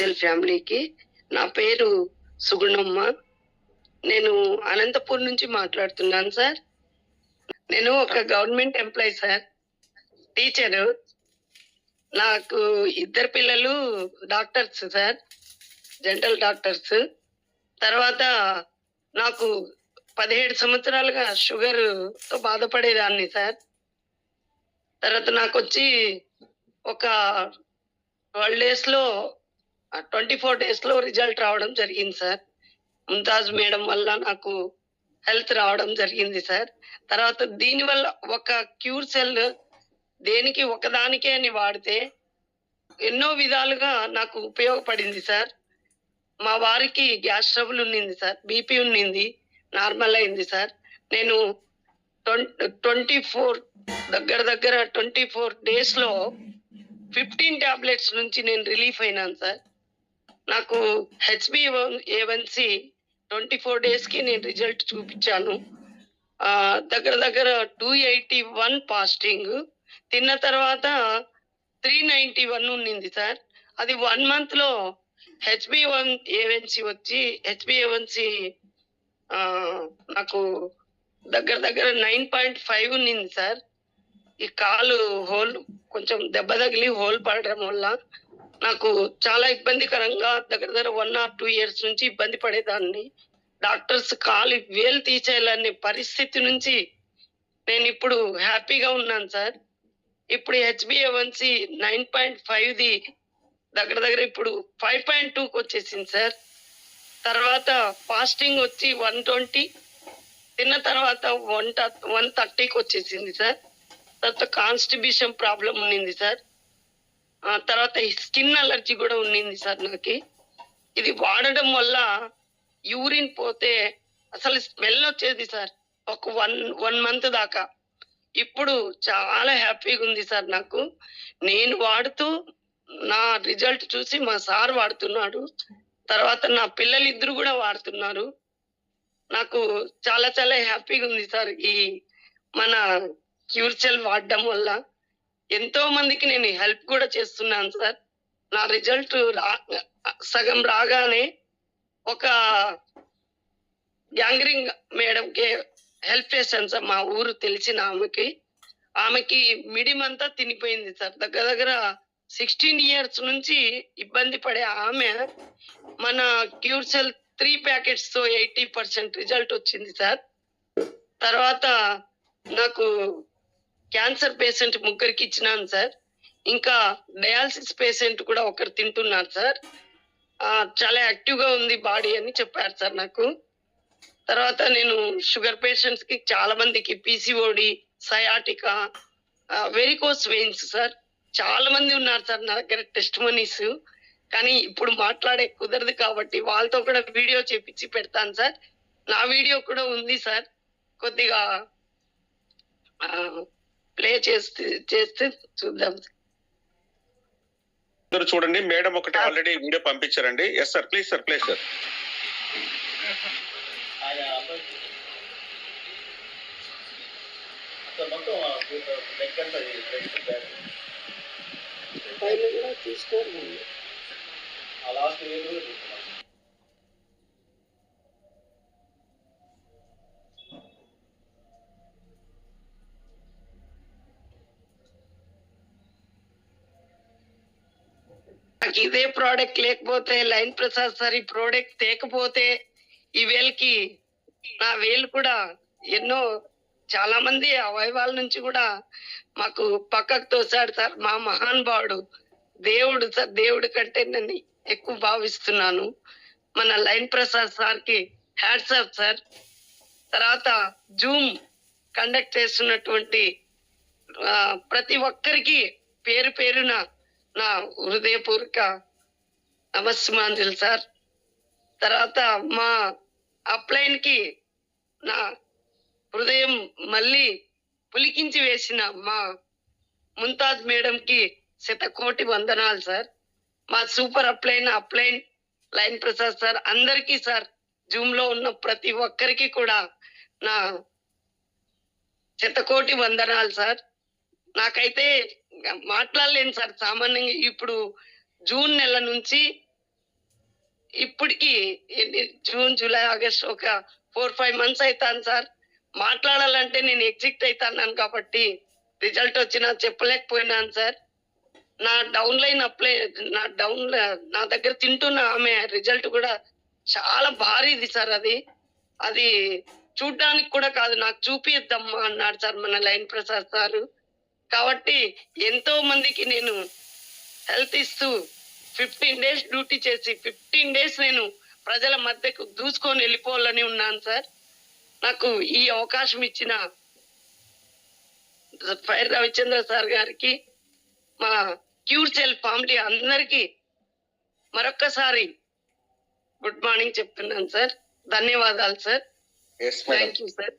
చెల్ ఫ్యామిలీకి. నా పేరు సుగుణమ్మ. నేను అనంతపూర్ నుంచి మాట్లాడుతున్నాను సార్. నేను ఒక గవర్నమెంట్ ఎంప్లాయీ సార్. టీచరు. నాకు ఇద్దరు పిల్లలు డాక్టర్స్ సార్. General doctors. తర్వాత నాకు పదిహేడు సంవత్సరాలుగా షుగర్తో బాధపడేదాన్ని సార్. తర్వాత నాకు వచ్చి ఒక ట్వెల్వ్ డేస్లో ట్వంటీ ఫోర్ డేస్లో రిజల్ట్ రావడం జరిగింది సార్. ముంతాజ్ మేడం వల్ల నాకు హెల్త్ రావడం జరిగింది సార్. తర్వాత దీని వల్ల ఒక క్యూర్ సెల్ దేనికి ఒకదానికే అని వాడితే ఎన్నో విధాలుగా నాకు ఉపయోగపడింది సార్. మా వారికి గ్యాస్ ట్రబుల్ ఉన్నింది సార్. బీపీ ఉన్నింది నార్మల్ అయింది సార్. నేను ట్వంటీ ఫోర్ దగ్గర దగ్గర ట్వంటీ ఫోర్ డేస్లో ఫిఫ్టీన్ టాబ్లెట్స్ నుంచి నేను రిలీఫ్ అయినాను సార్. నాకు హెచ్బి ఏవన్సి ట్వంటీ ఫోర్ డేస్కి నేను రిజల్ట్ చూపించాను. దగ్గర దగ్గర టూ ఎయిటీ వన్ పాస్టింగ్ తిన్న తర్వాత త్రీ నైంటీ వన్ ఉండింది సార్. అది వన్ మంత్లో HB one A one C వచ్చి హెచ్బి ఏవన్సీ నాకు దగ్గర దగ్గర నైన్ పాయింట్ ఫైవ్ ఉన్నింది సార్. ఈ కాలు హోల్ కొంచెం దెబ్బ తగిలి హోల్ పడడం వల్ల నాకు చాలా ఇబ్బందికరంగా దగ్గర దగ్గర వన్ ఆర్ టూ ఇయర్స్ నుంచి ఇబ్బంది పడేదాన్ని. డాక్టర్స్ కాలు వేలు తీసేయాలనే పరిస్థితి నుంచి నేను ఇప్పుడు హ్యాపీగా ఉన్నాను సార్. ఇప్పుడు H B A one C nine point five the దగ్గర దగ్గర ఇప్పుడు ఫైవ్ పాయింట్ టూకి వచ్చేసింది సార్. తర్వాత ఫాస్టింగ్ వచ్చి వన్ ట్వంటీ తిన్న తర్వాత వన్ వన్ థర్టీకి వచ్చేసింది సార్. తర్వాత కాన్స్టిబ్యూషన్ ప్రాబ్లం ఉన్నింది సార్. తర్వాత స్కిన్ అలర్జీ కూడా ఉన్నింది సార్ నాకు. ఇది వాడడం వల్ల యూరిన్ పోతే అసలు స్మెల్ వచ్చేది సార్. ఒక వన్ వన్ మంత్ దాకా. ఇప్పుడు చాలా హ్యాపీగా ఉంది సార్ నాకు. నేను వాడుతూ నా రిజల్ట్ చూసి మా సార్ వాడుతున్నాడు. తర్వాత నా పిల్లలు ఇద్దరు కూడా వాడుతున్నారు. నాకు చాలా చాలా హ్యాపీగా ఉంది సార్ ఈ మన క్యూర్చెల్ వాడడం వల్ల. ఎంతో మందికి నేను హెల్ప్ కూడా చేస్తున్నాను సార్. నా రిజల్ట్ రా సగం రాగానే ఒక యాంగరింగ్ మేడంకి హెల్ప్ చేశాను సార్. మా ఊరు తెలిసిన ఆమెకి. ఆమెకి మిడిమంతా అంతా తినిపోయింది సార్. దగ్గర దగ్గర సిక్స్టీన్ ఇయర్స్ నుంచి ఇబ్బంది పడే ఆమె మన క్యూర్సెల్ త్రీ ప్యాకెట్స్తో ఎయిటీ పర్సెంట్ రిజల్ట్ వచ్చింది సార్. తర్వాత నాకు క్యాన్సర్ పేషెంట్ ముగ్గురికి ఇచ్చినాను సార్. ఇంకా డయాలసిస్ పేషెంట్ కూడా ఒకరు తింటున్నారు సార్. చాలా యాక్టివ్గా ఉంది బాడీ అని చెప్పారు సార్ నాకు. తర్వాత నేను షుగర్ పేషెంట్స్కి చాలా మందికి PCOD sciatica varicose veins sir. చాలా మంది ఉన్నారు సార్ నా దగ్గర టెస్ట్ మనీస్ కానీ ఇప్పుడు మాట్లాడే కుదరదు కాబట్టి వాళ్ళతో కూడా వీడియో చేపించి పెడతాను సార్. నా వీడియో కూడా ఉంది సార్. కొద్దిగా ప్లే చేస్తే చేస్తే చూద్దాం. అందరూ చూడండి మేడం ఒకటి ఆల్రెడీ వీడియో పంపించారండి. Yes sir please sir please sir ఆయన అబ్బాయి అసలు మొత్తం నెక్ అంతా ఫ్రంట్ బ్యాక్ పైన కూడా తీసుకోండి ఆ ఇదే ప్రోడక్ట్ లేకపోతే లైన్ ప్రసాద్ సార్ ఈ ప్రోడక్ట్ తేకపోతే ఈ వేలుకి నా వేలు కూడా ఎన్నో చాలా మంది అవయవాల నుంచి కూడా మాకు పక్కకు తోసాడు సార్. మా మహానుభావుడు దేవుడు సార్ దేవుడి కంటే నన్ను ఎక్కువ భావిస్తున్నాను. మన లైన్ ప్రసాద్ సార్కి హ్యాట్స్ ఆఫ్ సార్. తర్వాత జూమ్ కండక్ట్ చేస్తున్నటువంటి ప్రతి ఒక్కరికి పేరు పేరున నా హృదయపూర్వక నమస్మాంజలు సార్. తర్వాత మా అప్లైన్కి నా హృదయం మళ్ళీ పులికించి వేసిన మా ముంతాజ్ మేడం కి శతకోటి వందనాలు సార్. మా super upline upline line Prasad sir అందరికీ సార్. జూమ్లో ఉన్న ప్రతి ఒక్కరికి కూడా నా శతకోటి వందనాలు సార్. నాకైతే మాట్లాడలేను సార్. సామాన్యంగా ఇప్పుడు జూన్ నెల నుంచి ఇప్పటికి జూన్ జూలై ఆగస్ట్ ఒక ఫోర్ ఫైవ్ మంత్స్ అవుతాను సార్. మాట్లాడాలంటే నేను ఎగ్జిట్ అవుతాను కాబట్టి రిజల్ట్ వచ్చినా చెప్పలేకపోయినాను సార్. నా డౌన్ లైన్ అప్లై నా డౌన్ నా దగ్గర తింటున్న ఆమె రిజల్ట్ కూడా చాలా భారీది సార్ అది. అది చూడ్డానికి కూడా కాదు నాకు చూపిద్దమ్మా అన్నాడు సార్ మన లైన్ ప్రసాద్ సారు. కాబట్టి ఎంతో మందికి నేను హెల్త్ ఇస్తూ ఫిఫ్టీన్ డేస్ డ్యూటీ చేసి ఫిఫ్టీన్ డేస్ నేను ప్రజల మధ్యకు దూసుకొని వెళ్ళిపోవాలని ఉన్నాను సార్. నాకు ఈ అవకాశం ఇచ్చిన ఫైర్ రవిచంద్ర సార్ గారికి మా క్యూర్ సెల్ ఫ్యామిలీ అందరికీ మరొక్కసారి గుడ్ మార్నింగ్ చెప్తున్నాను సార్. ధన్యవాదాలు సార్. Thank you sir